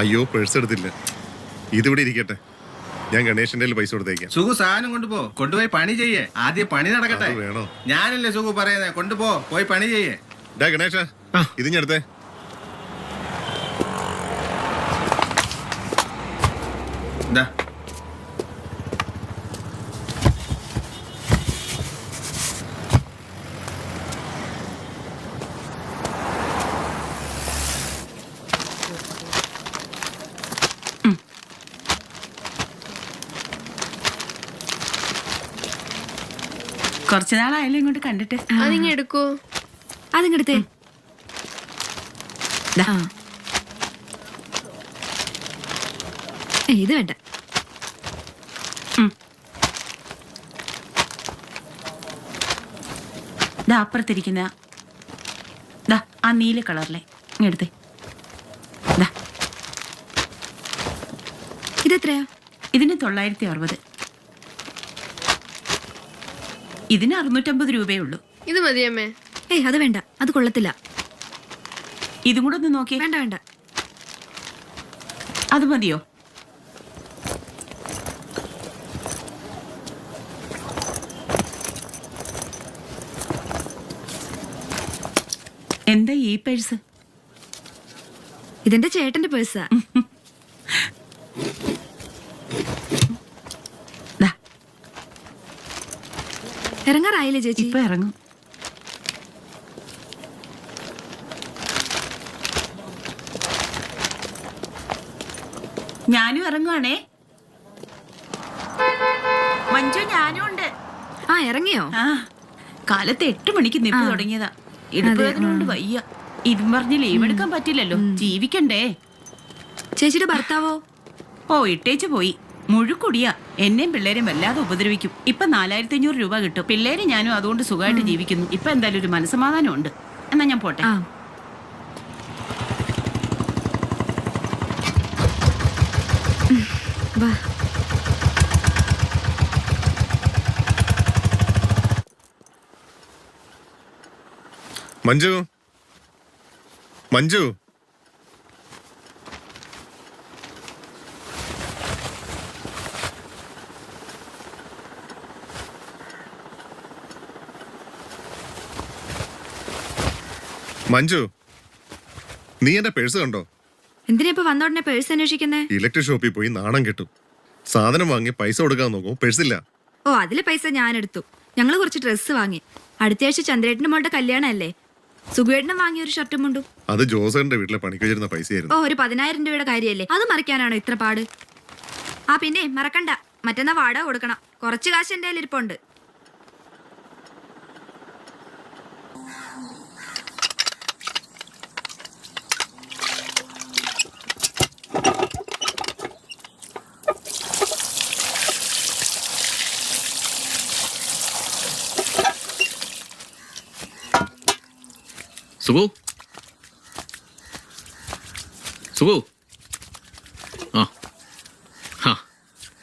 അയ്യോ പേഴ്സ് എടുത്തില്ല. ഇതിവിടെ ഇരിക്കട്ടെ. ഞാൻ ഗണേശന്റെ പൈസ കൊടുത്തേക്കാം. സുഖു സാധനം കൊണ്ടുപോ. കൊണ്ടുപോയി പണി ചെയ്യേ. ആദ്യം പണി നടക്കട്ടെ. വേണോ? ഞാനല്ലേ സുഖു പറയുന്നേ. കൊണ്ടുപോ പോയി പണി ചെയ്യേ. ഡാ ഗണേശ ഇത് ഞാൻ എടുത്തേ കുറച്ചു നാളായാലും ഇങ്ങോട്ട് കണ്ടിട്ട്. അതിങ്ങ എടുക്കൂ. അതിങ്ങടുത്തേ. ഇത് വേണ്ട. ദാ അപ്പുറത്തിരിക്കുന്ന. ദാ ആ നീല കളറിലെ. ഇങ്ങെടുത്തെ ദാ. ഇതെത്രയാ? ഇതിന് തൊള്ളായിരത്തി അറുപത്. ഇതിന് അറുന്നൂറ്റമ്പത് രൂപയേ ഉള്ളൂ. ഇത് മതിയമ്മേ ഏയ് അത് വേണ്ട. അത് കൊള്ളത്തില്ല. ഇതും കൂടെ ഒന്ന് നോക്കിയേ വേണ്ട വേണ്ട. അത് മതിയോ? എന്താ ഈ പേഴ്സ്? ഇതെന്റെ ചേട്ടന്റെ പേഴ്സാ. ഇറങ്ങാറായില്ലേ ചേച്ചി? ഇപ്പൊ ഇറങ്ങും. ഞാനും ഇറങ്ങുവാണേ. മഞ്ജു ഞാനും ഉണ്ട്. ആ ഇറങ്ങിയോ? ആ കാലത്ത് എട്ട് മണിക്ക് നിപ്പ് തുടങ്ങിയതാ. ഇടുപ്പ് വേദന വയ്യ. ഇതും പറഞ്ഞ് ലീവ് എടുക്കാൻ പറ്റില്ലല്ലോ. ജീവിക്കണ്ടേ? ചേച്ചിയുടെ ഭർത്താവോ? ഓ ഇട്ടേച്ച് പോയി. മുഴുക്കുടിയാ. എന്നെയും പിള്ളേരെയും വല്ലാതെ ഉപദ്രവിക്കും. ഇപ്പൊ നാലായിരത്തി അഞ്ഞൂറ് രൂപ കിട്ടും. പിള്ളേരെ ഞാനും അതുകൊണ്ട് സുഖമായിട്ട് ജീവിക്കുന്നു. ഇപ്പൊ എന്തായാലും ഒരു മനസ്സമാധാനം ഉണ്ട്. എന്നാ ഞാൻ പോട്ടെ. ആ. വാ. മഞ്ജു? മഞ്ജു? മഞ്ജു നീ എന്റെ പേഴ്സ് കണ്ടോ? എന്തിനാ ഇപ്പൊ വന്ന ഉടനെ പേഴ്സ് അന്വേഷിക്കുന്നേ? ഇലക്ട്രിക് ഷോപ്പിൽ പോയി നാണം കിട്ടും. സാധനം വാങ്ങി പൈസ കൊടുക്കാൻ നോക്കും പേഴ്സില്ല ഓ അതിലെ പൈസ ഞാൻ എടുത്തു. ഞങ്ങൾ കുറച്ച് ഡ്രസ്സ് വാങ്ങി. അടുത്ത ആഴ്ച ചന്ദ്രേട്ടന്റെ മോളുടെ കല്യാണമല്ലേ? സുഖേട്ടനും വാങ്ങിയ ഒരു ഷർട്ടും മുണ്ടും. അത് ജോസറിന്റെ വീട്ടിലെ പണിക്ക് വെച്ചിരുന്ന പൈസയായിരുന്നു. ഓ ഒരു പതിനായിരം രൂപയുടെ കാര്യമല്ലേ? അത് മറിക്കാനാണോ ഇത്ര പാട്? ആ പിന്നെ മറക്കണ്ട. മറ്റന്നാ വാടക കൊടുക്കണം. കുറച്ച് കാശ് എന്റെ കയ്യിൽ ഇരിപ്പുണ്ട് സുഖു Sowohl. ആ. ആ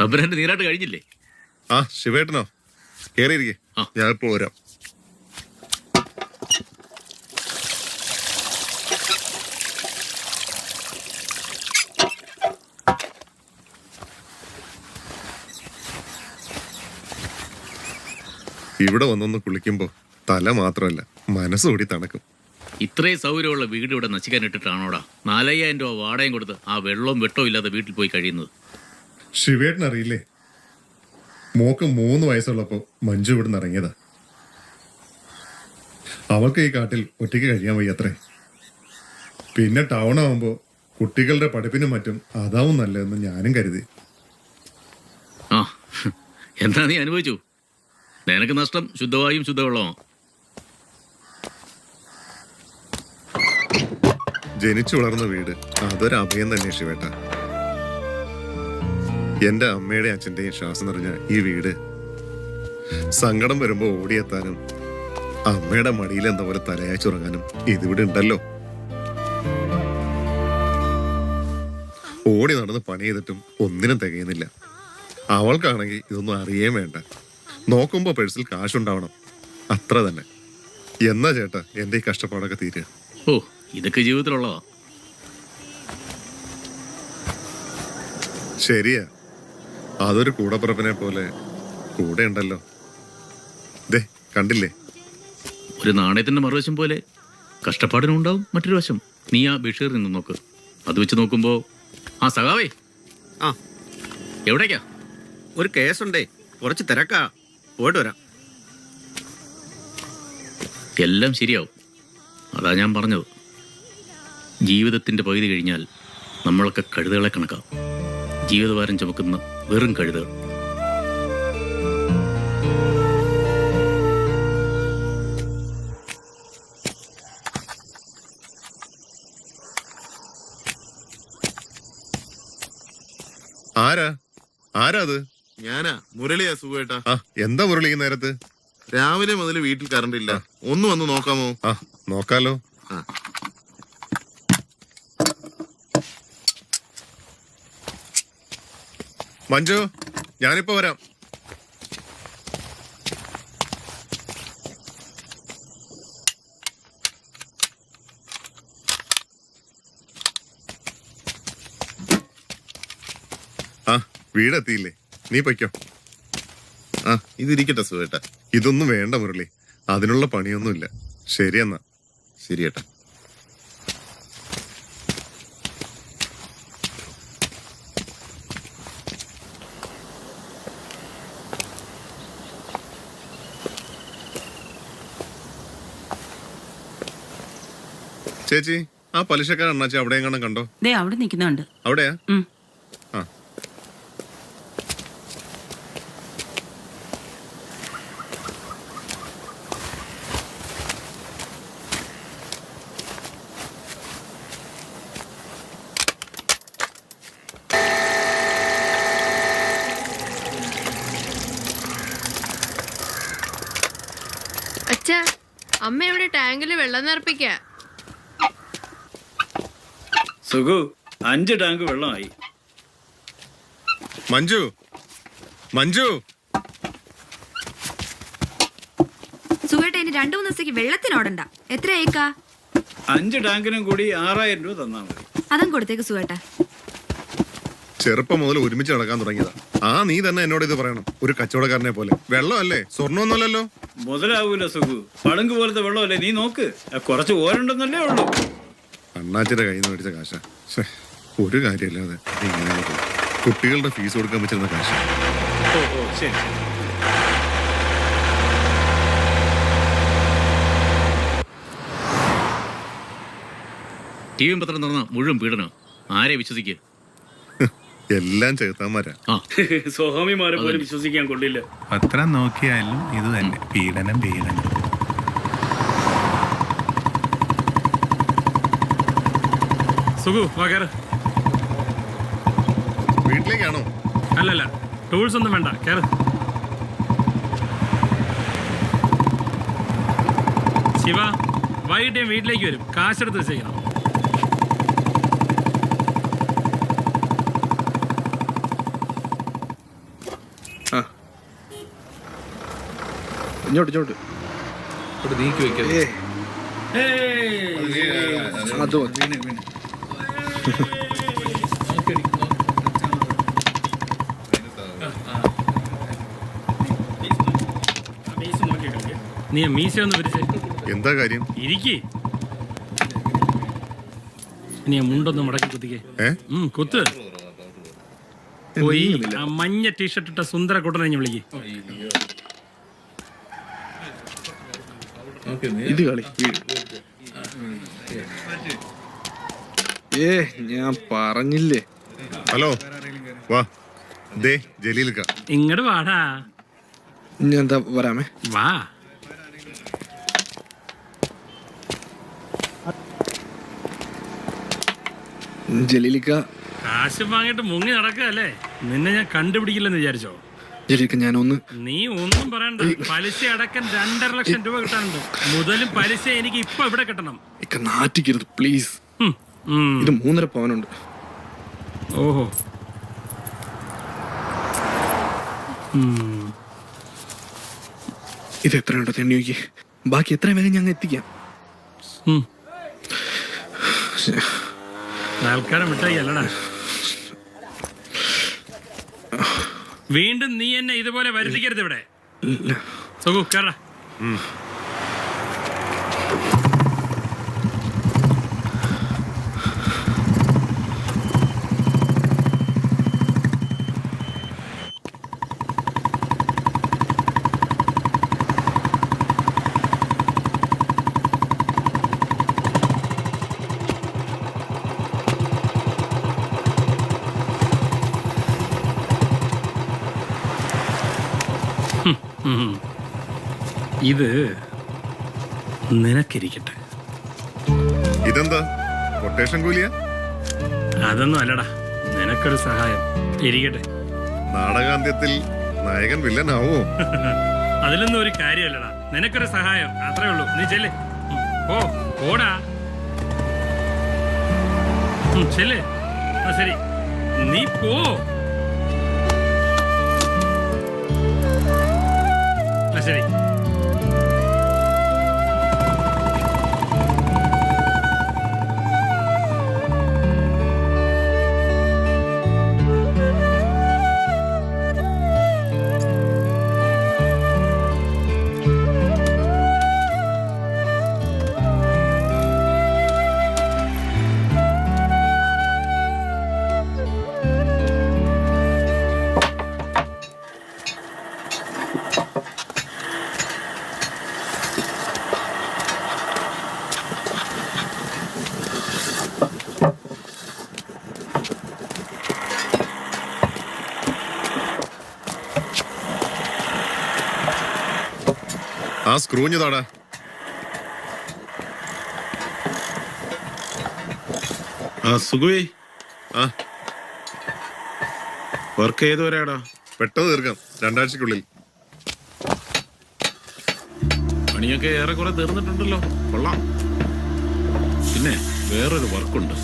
തമ്പുരാന്റെ നീരാട്ട് കഴിഞ്ഞില്ലേ? ആ ശിവേട്ടനോ? കേറിയിരിക്കേ. ആ. ഞാൻ ഇപ്പോൾ വരാം. ഇവിടെ വന്നൊന്ന് കുളിക്കുമ്പോൾ തല മാത്രമല്ല മനസ്സുകൂടി തണക്കും. ഇത്രയും സൗകര്യമുള്ള വീട് ഇവിടെ നശിക്കാൻ ഇട്ടിട്ടാണോടാ? നാലയ്യായിരം രൂപ വാടകയും കൊടുത്ത് ആ വെള്ളവും വെട്ടവും ഇല്ലാതെ വീട്ടിൽ പോയി കഴിയുന്നത്. ശിവേട്ടൻ അറിയില്ലേ? മോക്ക് മൂന്ന് വയസ്സുള്ളപ്പോ മഞ്ജു ഇവിടെ നിന്ന് ഇറങ്ങിയതാ. അവൾക്ക് ഈ കാട്ടിൽ ഒറ്റയ്ക്ക് കഴിയാൻ വയ്യത്രേ പിന്നെ ടൗൺ ആവുമ്പോ കുട്ടികളുടെ പഠിപ്പിനും മറ്റും അതാവും നല്ലതെന്ന് ഞാനും കരുതി. ആ എന്താ നീ അനുഭവിച്ചു? നിനക്ക് നഷ്ടം ശുദ്ധവായും ശുദ്ധവെള്ളമോ. ജനിച്ചു വളർന്ന വീട്. അതൊരു അഭയം തന്നെ ശിവേട്ട. എന്റെ അമ്മയുടെ അച്ഛന്റെയും ശ്വാസം നിറഞ്ഞ ഈ വീട്. സങ്കടം വരുമ്പോ ഓടിയെത്താനും അമ്മയുടെ മടിയിൽ എന്താ പോലെ തലയാച്ചുറങ്ങാനും ഇതിവിടെ ഉണ്ടല്ലോ. ഓടി നടന്ന് പണി ചെയ്തിട്ടും ഒന്നിനും തികയുന്നില്ല. അവൾക്കാണെങ്കിൽ ഇതൊന്നും അറിയേം വേണ്ട. നോക്കുമ്പോ പേഴ്സിൽ കാശുണ്ടാവണം. അത്ര തന്നെ. എന്നാ ചേട്ടാ എന്റെ ഈ കഷ്ടപ്പാടൊക്കെ തീരുക. ഓ ഇതൊക്കെ ജീവിതത്തിലുള്ളതാ. ശരിയാ. അതൊരു കൂടപ്പുറപ്പിനെ പോലെ കൂടെ ഉണ്ടല്ലോ ദേ കണ്ടില്ലേ? ഒരു നാണയത്തിന്റെ മറുവശം പോലെ കഷ്ടപ്പാടിനും ഉണ്ടാവും മറ്റൊരു വശം. നീ ആ ബഷീർ നിന്ന് നോക്ക്. അത് വെച്ച് നോക്കുമ്പോ ആ സഖാവേ. ആ. എവിടേക്കാ? ഒരു കേസുണ്ടേ. കുറച്ച് തിരക്കാ. പോയിട്ട് വരാം. എല്ലാം ശരിയാവും. അതാ ഞാൻ പറഞ്ഞത്. ജീവിതത്തിന്റെ പകുതി കഴിഞ്ഞാൽ നമ്മളൊക്കെ കഴുതകളെ കണക്കാം. ജീവിതഭാരം ചുമക്കുന്ന വെറും കഴുതകൾ ആരാ? ആരാ അത്? ഞാനാ. മുരളിയാ സുഖേട്ടാ. ആ എന്താ മുരളി ഈ നേരത്ത്? രാവിലെ മുതൽ വീട്ടിൽ കറണ്ട് ഇല്ല. ഒന്ന് വന്ന് നോക്കാമോ? ആ നോക്കാലോ. ആ. മഞ്ജു ഞാനിപ്പോ വരാം. ആ വീടെത്തിയില്ലേ? നീ പൊയ്ക്കോ. ആ ഇതിരിക്കട്ടെ സുഖേട്ടാ ഇതൊന്നും വേണ്ട മുരളി. അതിനുള്ള പണിയൊന്നുമില്ല. ശരിയെന്നാ. ശരി ചേച്ചി ആ പലിശക്കാരൻ അണ്ണാച്ചി അവിടെ എങ്ങനെ കണ്ടോ? ദേ അവിടെ നിൽക്കുന്നുണ്ട്. അവിടെയാ. ആ. അച്ഛ അമ്മ ഇവിടെ ടാങ്കിൽ വെള്ളം നിറപ്പിക്ക. സുഖു അഞ്ച് ടാങ്ക് വെള്ളമായി. മഞ്ജു മഞ്ജു. സുഖേട്ട ഇനി രണ്ടു മൂന്ന് ദിവസത്തേക്ക് വെള്ളത്തിനോടണ്ട എത്ര ഏക്കാ? അഞ്ച് ടാങ്കിനും കൂടി ആറായിരം രൂപ തന്നാ മതി. അതും കൊടുത്തേക്ക് സുഖേട്ട ചെറുപ്പം മുതൽ ഒരുമിച്ച് നടക്കാൻ തുടങ്ങിയതാ. ആ നീ തന്നെ എന്നോട് ഇത് പറയണം. ഒരു കച്ചവടക്കാരനെ പോലെ. വെള്ളമല്ലേ? സ്വർണമൊന്നുമല്ലല്ലോ? മുതലാവൂല സുഖു പളുങ്ക് പോലത്തെ വെള്ളമല്ലേ? നീ നോക്ക്. ആ, കുറച്ച് ഓരുണ്ടെന്നല്ലേ ഉള്ളൂ. അണ്ണാച്ചിന്റെ കയ്യിൽ നിന്ന് മേടിച്ച കാശ. ഒരു കാര്യമില്ലാതെ ഇങ്ങനെ കുട്ടികളുടെ ഫീസ് കൊടുക്കാൻ പറ്റുന്ന കാശ. ഓ ഓ ശരി ടി വി പത്രം തുറന്ന മുഴുവൻ പീഡനം. ആരെ വിശ്വസിക്കുക എല്ലാം ചെറുത്താന്മാരാ ആ. സ്വാമിമാരെ പോലും വിശ്വസിക്കാൻ കൊള്ളില്ല. പത്രം നോക്കിയാലും ഇത് തന്നെ. പീഡനം പീഡനം. സുഖു വാ കയറ് വീട്ടിലേക്കാണോ? അല്ലല്ല ടൂൾസ് ഒന്നും വേണ്ട കയറ് ശിവ വൈകിട്ട് ഞാൻ വീട്ടിലേക്ക് വരും. കാശെടുത്ത് വെച്ചേക്കണം. ഇങ്ങോട്ട് ഇങ്ങോട്ട്. നീക്കി മതി. അതോ വീണ് കളിക്ക്. നീ മീശ ഒന്ന് പിരിച്ചേ എന്താ കാര്യം? ഇരിക്കേ. നീ മുണ്ടൊന്ന് മടക്കി കുത്തിക്കേ. കുത്ത്. പോയി ആ മഞ്ഞ ടീഷർട്ട് ഇട്ട സുന്ദര കുട്ടനെ ഞാൻ വിളിക്കേ. ഇത് കളി. ഏ ഞാൻ പറഞ്ഞില്ലേ? ഹലോ വാ. ദേ ജലീൽക്ക. ഇങ്ങോട്ട് വാടാ. ഞാൻ എന്താ വരാമേ? വാ. ജലീലിക്ക കാശ് വാങ്ങിട്ട് മുങ്ങി നടക്കല്ലേ നിന്നെ ഞാൻ കണ്ടുപിടിക്കില്ലെന്ന് വിചാരിച്ചോ? ജലീലിക്ക ഒന്ന് നീ ഒന്നും പറയണ്ട. പലിശ അടക്കം രണ്ടര ലക്ഷം രൂപ കിട്ടാനുണ്ട്. മുതലും പലിശ എനിക്ക് ഇപ്പൊ ഇവിടെ കിട്ടണം. ഇക്ക നാറ്റിക്കരുത് പ്ലീസ്. ഇത് മൂന്നര പവനുണ്ട്. ഓഹോ. ഇത് എത്ര ഉണ്ട് നോക്കി. ബാക്കി എത്രയും വേഗം ഞങ്ങൾ എത്തിക്കാം. അല്ലടാ. വീണ്ടും നീ എന്നെ ഇതുപോലെ വരുത്തിക്കരുത് ഇവിടെ. സുഖു കേറ. ഇത് നിനക്കിരിക്കട്ടെ. ഇതെന്താ? കൊട്ടേഷൻ കൂലിയാ? അതൊന്നും അല്ലടാ. നിനക്കൊരു സഹായം. ഇരിക്കട്ടെ. നാടകാന്ത്യത്തിൽ നായകൻ വില്ലനാവോ? അതിലൊന്നും ഒരു കാര്യമല്ലടാ. നിനക്കൊരു സഹായം. അത്രേ ഉള്ളൂ. നീ ചെല്ലേ. ഓ ഓടാ ചെല്ല്. ആ ശരി. നീ പോ. സ്ക്രൂഞ്ഞ് താടാ ആ സുഖവേ ആ. വർക്ക് ചെയ്തവരാടാ പെട്ടെന്ന് തീർക്കാം രണ്ടാഴ്ചക്കുള്ളിൽ പണിയൊക്കെ ഏറെക്കുറെ തീർന്നിട്ടുണ്ടല്ലോ. കൊള്ളാം. പിന്നെ വേറൊരു വർക്കുണ്ട്.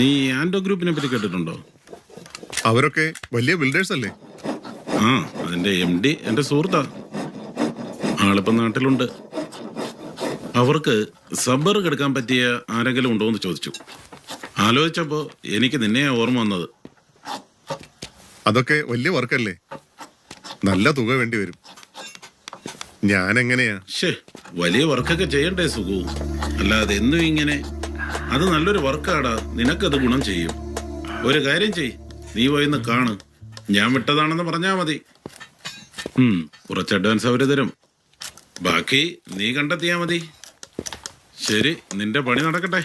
നീ ആൻഡോ ഗ്രൂപ്പിനെ പറ്റി കേട്ടിട്ടുണ്ടോ? അവരൊക്കെ വലിയ ബിൽഡേഴ്സ് അല്ലേ? ആ അതിന്റെ എം ഡി എന്റെ സുഹൃത്താ. ആളിപ്പം നാട്ടിലുണ്ട്. അവർക്ക് സബ്ബർ കെടുക്കാൻ പറ്റിയ ആരെങ്കിലും ഉണ്ടോ എന്ന് ചോദിച്ചു. ആലോചിച്ചപ്പോ എനിക്ക് നിന്നെ ഓർമ്മ വന്നത്. അതൊക്കെ വലിയ വർക്കല്ലേ? നല്ല തുക വേണ്ടി വരും. ഞാൻ എങ്ങനെയാ ഷേ വലിയ വർക്കൊക്കെ ചെയ്യണ്ടേ സുഖവും അല്ലാതെ എന്നും ഇങ്ങനെ അത് നല്ലൊരു വർക്കാടാ. നിനക്കത് ഗുണം ചെയ്യും. ഒരു കാര്യം ചെയ് നീ പോയിന്ന് കാണു. ഞാൻ വിട്ടതാണെന്ന് പറഞ്ഞാ മതി. ഉം കുറച്ച് അഡ്വാൻസ് അവർ തരും. ബാക്കി നീ കണ്ടെത്തിയാ മതി. ശരി നിന്റെ പണി നടക്കട്ടെ.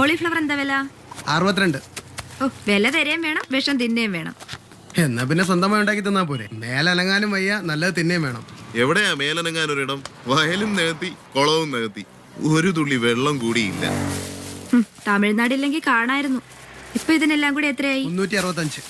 കോളിഫ്ലവർ എന്താ വില? അറുപത്തിരണ്ട്. ഓ വില തരേം വേണം വിഷം തിന്നേം വേണം. എന്നാ പിന്നെ സ്വന്തമായി ഉണ്ടാക്കി തന്നാ പോരെ. മേലനങ്ങാനും വയ്യ നല്ലത് തിന്നേം വേണം. എവിടെയാ മേലനങ്ങാൻ ഒരിടം? വയലും നികത്തി കുളവും നികത്തി. ഒരു തുള്ളി വെള്ളം കൂടിയില്ല തമിഴ്നാടില്ലെങ്കിൽ കാണായിരുന്നു. ഇപ്പൊ ഇതിനെല്ലാം കൂടി എത്രയായി? മുന്നൂറ്റി അറുപത്തഞ്ച്.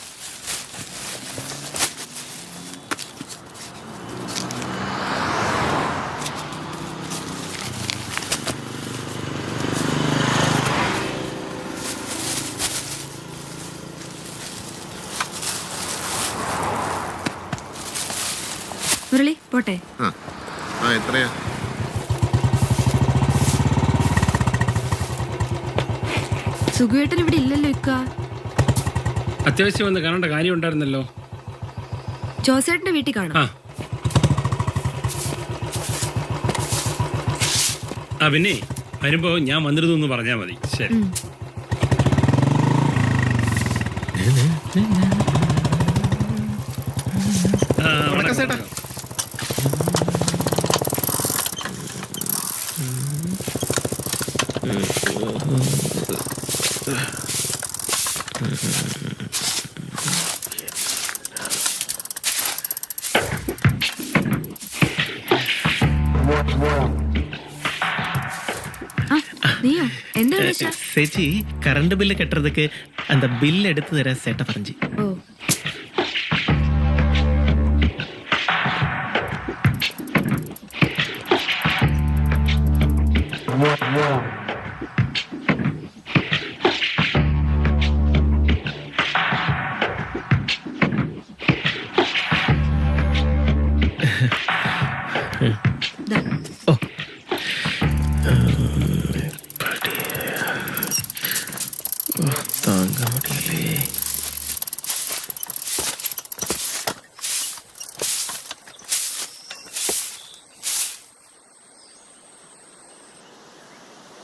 സുഖുവേട്ടൻ ഇവിടെ ഇല്ലല്ലോ ഇക്ക. അത്യാവശ്യം വന്ന് കാണേണ്ട കാര്യം ഉണ്ടായിരുന്നല്ലോ. ജോസേട്ടന്റെ വീട്ടിൽ കാണാം. ആ. പിന്നെ വരുമ്പോ ഞാൻ വന്നിരുന്നു എന്ന് പറഞ്ഞാ മതി. ശരി. Mm-hmm. ചേച്ചി കറണ്ട് ബില്ല് കെട്ടതുക്ക് അന്ത ബില്ല് എടുത്തു തരാൻ സേട്ട പറഞ്ഞു Wow.